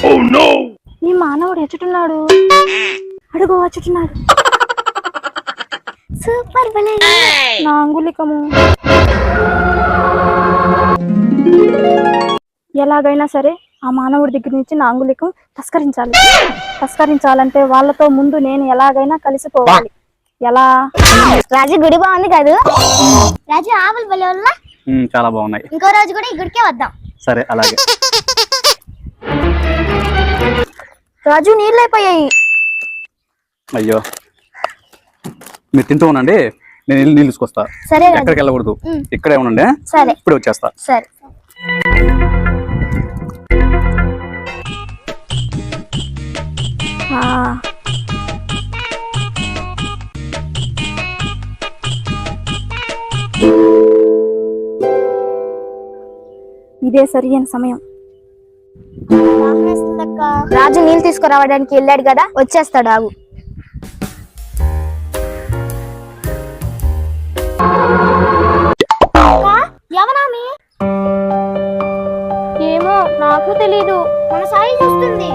ఈ మానవుడు ఎచ్చుటున్నాడు అడుగు వచ్చుటున్నాడు సూపర్ భలే నా అంగులికము ఎలాగైనా సరే ఆ మానవుడి దగ్గర నుంచి నా అంగులికం తస్కరించాలి. తస్కరించాలంటే వాళ్ళతో ముందు నేను ఎలాగైనా కలిసిపోవాలి. ఎలా? రాజు గుడి బాగుంది కాదు? రాజు ఆవులు ఉమ్, చాలా బాగున్నాయి. ఇంకో రోజు కూడా ఈ గుడికే వద్దాం. సరే అలాగే. రాజు నీళ్ళు అయిపోయాయి. అయ్యో. మీరు తింటూ ఉండండి. నేను నీళ్ళు తీసుకొస్తా. సరే ఎక్కడికి వెళ్ళకూడదు. ఇక్కడే ఉండండి. సరే. ఇప్పుడే వచ్చేస్తా. సరే. ఇదే సరియైన సమయం. రాజు నీళ్ళు తీసుకురావడానికి వెళ్ళాడు కదా వచ్చేస్తాడు ఆగు. ఎవరామి ఏమో నాకు తెలీదు. మన సాయి చూస్తుంది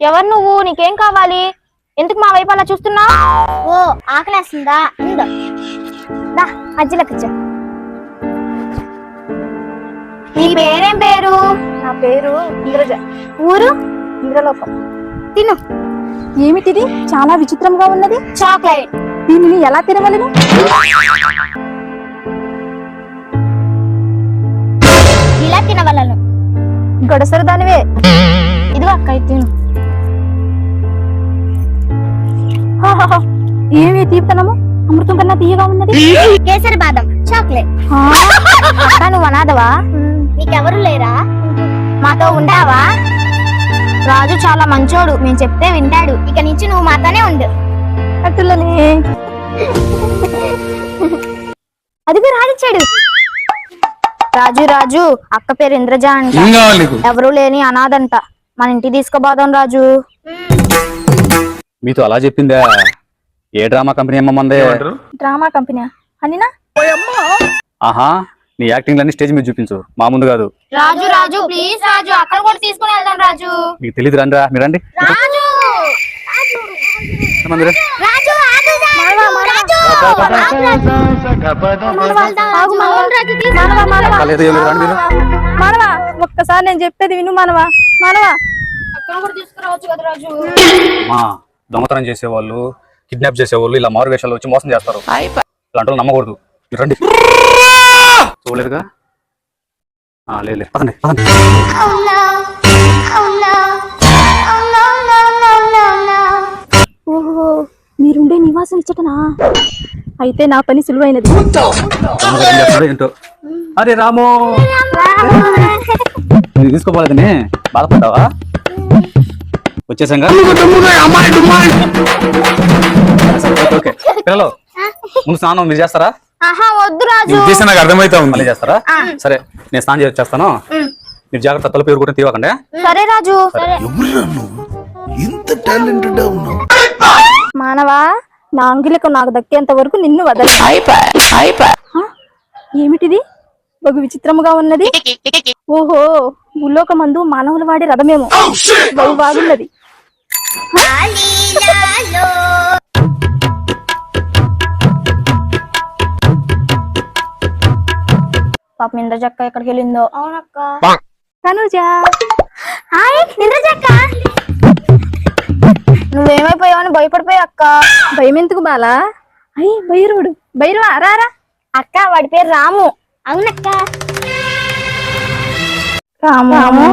ఎవరు నువ్వు? నీకేం కావాలి? ఎందుకు మా వైపు అలా చూస్తున్నా ఓ ఆకలేస్తుందా? ఉండు. దా మధ్యలోకి నీ పేరేం పేరు? నా పేరు ఇంద్రజ. ఊరు? ఇంద్రలోకం. తిను. ఏమిటిది? చాలా విచిత్రంగా ఉన్నది. చాక్లెట్. దీనిని ఎలా తినవలను ఇలా తినవలను. గడసరు దానివే. ఇదిగో అక్క ఇది తిను. ఏమి తీర్థనము అమృతం కన్నా తీయగా ఉన్నది. కేసరి బాదం. చాక్లెట్. నువ్వు అనాథవా? నీకెవరు లేరా? మాతో ఉంటావా రాజు చాలా మంచోడు మేము చెప్తే వింటాడు. ఇక నుంచి నువ్వు మాతోనే ఉండు. అదిగో రాజుచ్చాడు రాజు రాజు అక్క పేరు ఇంద్రజ అంట. ఎవరు లేని అనాథంట. మన ఇంటికి తీసుకుపోదాం రాజు. మీతో అలా చెప్పిందా? ఏ డ్రామా కంపెనీ అమ్మమందే డ్రామా కంపెనీ అనినా? ఆహా నీ యాక్టింగ్ అన్ని స్టేజ్ మీద చూపించు. మా ముందు కాదు. రాజు రాజు ప్లీజ్ రాజు అక్కడ కూడా తీసుకుని వెళ్దాం రాజు. మీకు తెలియదు రండి రా. మీరు రండి. రాజు! మానవ. ఒక్కసారి నేను చెప్పేది విను మానవ మానవ అక్కడ కూడా తీసుకురావచ్చు కదా రాజు. మా దొంగతనం చేసేవాళ్ళు కిడ్నాప్ చేసేవాళ్ళు ఇలా మారు వేషాలు వచ్చి మోసం చేస్తారు. ఇలాంటి నమ్మకూడదు. మీరు రండి. చూడలేదుగా ఆ, లేదు లేదు. పదండి పదండి. ఓహో మీరుండే నివాసం ఇచ్చటనా? అయితే నా పని సులువైనది. ఏంటో? అరే రాము! ఇది తీసుకోపోలేదని. బాధపడ్డావా? వచ్చేసాంగా? Okay, okay. పిల్లలు ముందు స్నానం మీరు చేస్తారా? ఆహా వద్దు రాజు. ఉద్దేశం నాకు అర్థమైతా ఉంది. మళ్ళీ చేస్తారా? సరే నేను స్నానం చేసి వచ్చేస్తాను. మీరు జాగ్రత్త తలుపు ఎవరు కూడా తీవకండి సరే రాజు ఎవరురా నువ్వు? ఇంత టాలెంటెడ్ ఉన్నావు. మానవా నా అంగిలకు నాకు దక్కేంత వరకు నిన్ను వదల ఏమిటిది? ఒక విచిత్రముగా ఉన్నది? ఓహో భూలోక మందు మానవులు వాడే రథమేమో. బహు బాగున్నది. పాపం ఇంద్రజక్క ఎక్కడికి వెళ్ళిందో అవునక్క తనుజా. హాయ్ నిద్రజక్క నువ్వేమైపోయావని భయపడిపోయా అక్క. భయం ఎందుకు బాలా? అయ్యి భైరవుడు. భైరవా రారా అక్క వాడి పేరు రాము. అవునక్క. రాము?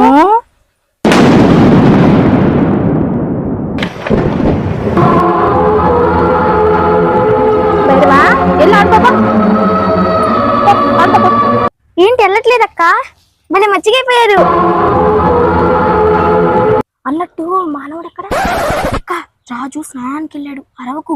ఏంటి వెళ్ళట్లేదక్క భలే మచ్చిగైపోయారు అన్నట్టు మానవుడు అక్కడ అక్క రాజు స్నానానికి వెళ్ళాడు అరవకు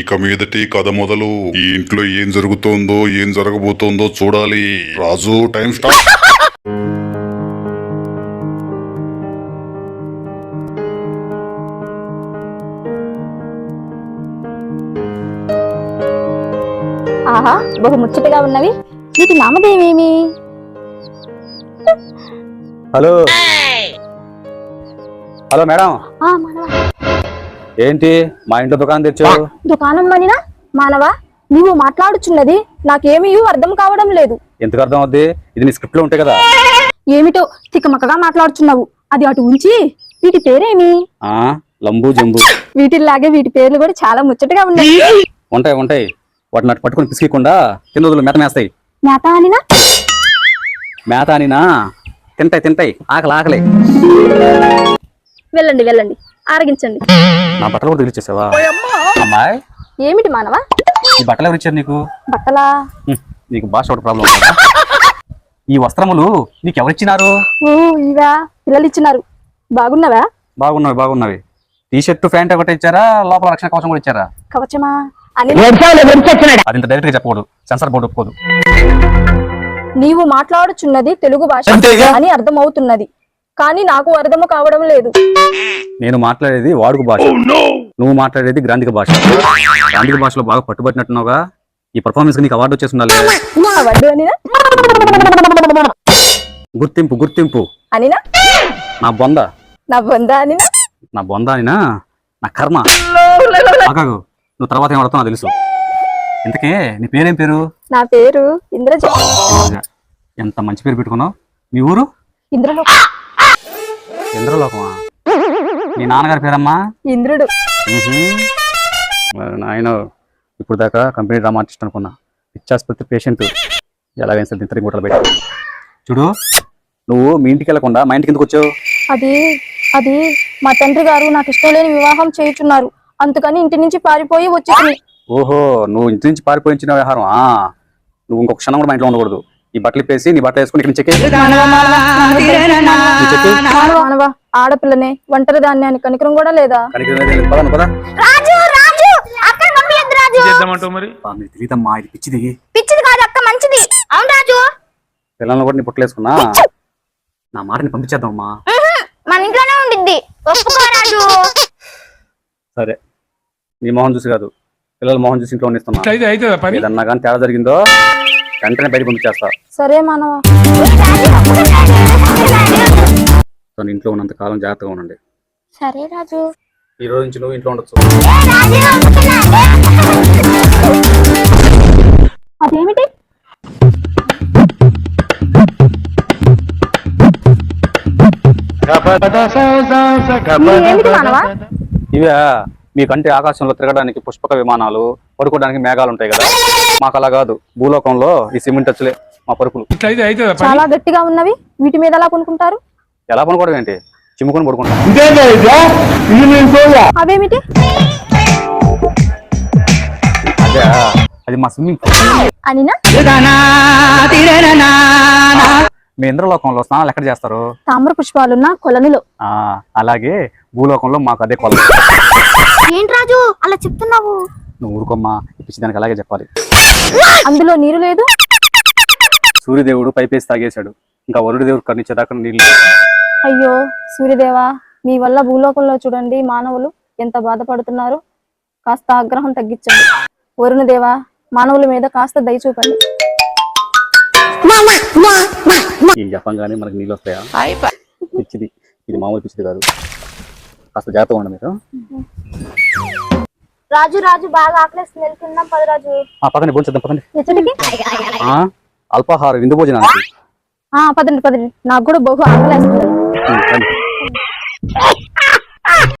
ఇక మీదటి కథ మొదలు. ఈ ఇంట్లో ఏం జరుగుతోందో ఏం జరగబోతోందో చూడాలి. Raju time start. ఆహా బహు ముచ్చటగా ఉన్నవి. వీటి నామధేయమేమి? హలో. Hello madam. ఆ మానవ. ఏంటి? మా ఇంట్లో దుకాణం తెచ్చావు దుకాణం మనినా మానవ నీవు మాట్లాడుచున్నది నాకేమీ అర్థం కావడం లేదు. ఎందుకు అర్థం అవుద్ది? ఇది నీ స్క్రిప్ట్లో ఉంటాయి కదా. ఏమిటో తిక్కమక్కగా మాట్లాడుచున్నావు. అది అటు ఉంచి వీటి పేరేమి? ఆ లంబు జంబు. వీటిలాగే వీటి పేర్లు కూడా చాలా ముచ్చటగా ఉన్నాయి ఉంటాయి ఉంటాయి. వాటిని అటు పట్టుకొని పిసికికుండా రోజులు మేత మేస్తాయి. మేత అనినా మేత అనినా తింటాయి తింటాయి. ఆకలి ఆకలి. వెళ్ళండి వెళ్ళండి. ఆరగించండి. నా బట్టలు కూడా తెలిచేసావా అమ్మాయి. ఏమిటి మానవ? ఈ బట్టలు ఎవరు ఇచ్చారు నీకు? బట్టలా? నీకు భాష ఒకటి ప్రాబ్లం ఈ వస్త్రములు నీకు ఎవరిచ్చినారు ఓ ఇవా? పిల్లలు ఇచ్చినారు. బాగున్నవా? బాగున్నవి బాగున్నవి. టీ షర్ట్ ప్యాంట్ ఒకటి ఇచ్చారా? లోపల రక్షణ కవచం కూడా ఇచ్చారా? కవచమా? అది ఇంత డైరెక్ట్గా చెప్పకూడదు. సెన్సార్ బోర్డు ఒప్పుకోదు. నీవు మాట్లాడుచున్నది తెలుగు భాష అని అర్థమవుతున్నది. కానీ నాకు అర్థము కావడం లేదు. నేను మాట్లాడేది వాడుక భాష. నువ్వు మాట్లాడేది గ్రాంధిక భాష. గ్రాంధిక భాషలో బాగా పట్టుబట్టినట్టున్నావుగా. ఈ పర్ఫార్మెన్స్ నీకు అవార్డు వచ్చేసి ఉండాలి. అనినా? గుర్తింపు గుర్తింపు. అనినా? నా బొంద. నా బొంద అనినా? నా బొంద అనినా? నా కర్మ. ఆగాగు. నువ్వు తర్వాత ఏం అడుగుతావు నాకు తెలుసు. ఇంతకే నీ పేరేం పేరు? నా పేరు ఇంద్రజ ఎంత మంచి పేరు పెట్టుకున్నావు? మీ ఊరు? ఇంద్రలో చంద్రలోకమా మీ నాన్నగారి పేరమ్మా? ఇంద్రుడు. ఆయన ఇప్పుడు దాకా కంపెనీ డ్రామా ఆర్టిస్ట్ అనుకున్నా. పిచ్చాసుపత్రి పేషెంట్. ఎలాగైనా సరే ఇద్దరికి గుట్టలు పెట్టి. చూడు నువ్వు మీ ఇంటికి వెళ్ళకుండా మా ఇంటికి ఎందుకు వచ్చావు? అది అది మా తండ్రి గారు నాకు ఇష్టం లేని వివాహం చేయుచున్నారు. అందుకని ఇంటి నుంచి పారిపోయి వచ్చి ఓహో నువ్వు ఇంటి నుంచి పారిపోయించిన వ్యవహారం ఆ? నువ్వు ఇంకొక క్షణం కూడా మా ఇంట్లో ఉండకూడదు. ఈ బట్టలు ఇప్పేసి నీ బట్టలు వేసుకుని ఇక్కడ చెక్కే చెక్కి మానవ ఆడపిల్లనే ఒంటరి ధాన్యానికి కనికరం కూడా లేదా? కనికరం పదా పదా. రాజు రాజు అక్కడ పంపించద్దు రాజు. చేద్దామంటావు మరి? మీకు తెలియదమ్మా ఇది పిచ్చిది పిచ్చిది కాదు అక్క మంచిది. అవును రాజు. పిల్లలను కూడా నీ నా మాటని పంపించేద్దామమ్మా. మన ఇంట్లోనే ఉండిద్ది. ఒప్పుకో రాజు. సరే. నీ మొహం చూసి కాదు. పిల్లల మొహం చూసి ఇంట్లో ఏదన్నా కానీ తేడా జరిగిందో వెంటనే బయట పంపించేస్తా. సరే మానవ. తను ఇంట్లో ఉన్నంత కాలం జాగ్రత్తగా ఉండండి. సరే రాజు. ఈ రోజు నుంచి నువ్వు ఇంట్లో ఉండొచ్చు. అదేమిటి? ఏమిటి మానవ? ఇవే మీకంటే ఆకాశంలో తిరగడానికి పుష్పక విమానాలు పడుకోవడానికి మేఘాలు ఉంటాయి కదా? మాకు అలా కాదు. భూలోకంలో ఈ సిమెంట్ టచ్లే మా పరుపులు. చాలా గట్టిగా ఉన్నవి. వీటి మీద ఎలా కొనుక్కుంటారు ఎలా పనుకోవడం ఏంటి? చిమ్ముకొని పడుకుంటాం. అవేమిటి? అదే అది మా స్విమ్మింగ్ పూల్. అనినా? మీ ఇంద్రలోకంలో స్నానాలు ఎక్కడ చేస్తారు? తామ్ర పుష్పాలున్న కొలనులో. ఆ అలాగే భూలోకంలో మాకు అదే కొల ఏంటి రాజు? అలా చెప్తున్నావు? నువ్వు ఊరుకోమ్మా ఇప్పించి దానికి అలాగే చెప్పాలి. అందులో నీరు లేదు? సూర్యదేవుడు పైపేసి తాగేశాడు. ఇంకా వరుడి దేవుడు కర్ణించేదాకా నీళ్ళు అయ్యో సూర్యదేవా మీ వల్ల భూలోకంలో చూడండి మానవులు ఎంత బాధపడుతున్నారు. కాస్త ఆగ్రహం తగ్గించండి. వరుణదేవా మానవుల మీద కాస్త దయ చూపండి. ఈ జపంగానే మనకి నీళ్ళు వస్తాయా పిచ్చిది. ఇది మామూలు పిచ్చిది కాదు. కాస్త జాగ్రత్తగా ఉండండి మీరు. రాజు రాజు బాగా ఆకలిస్తుంది. వెళ్తున్నాం పది రాజు. ఆ పదండి భోంచేద్దాం పదండి. ఆ, అల్పాహారం విందు భోజనానికి. ఆ పదండి పదండి. నాకు కూడా బహు ఆకలేస్తుంది. ఉమ్, రండి.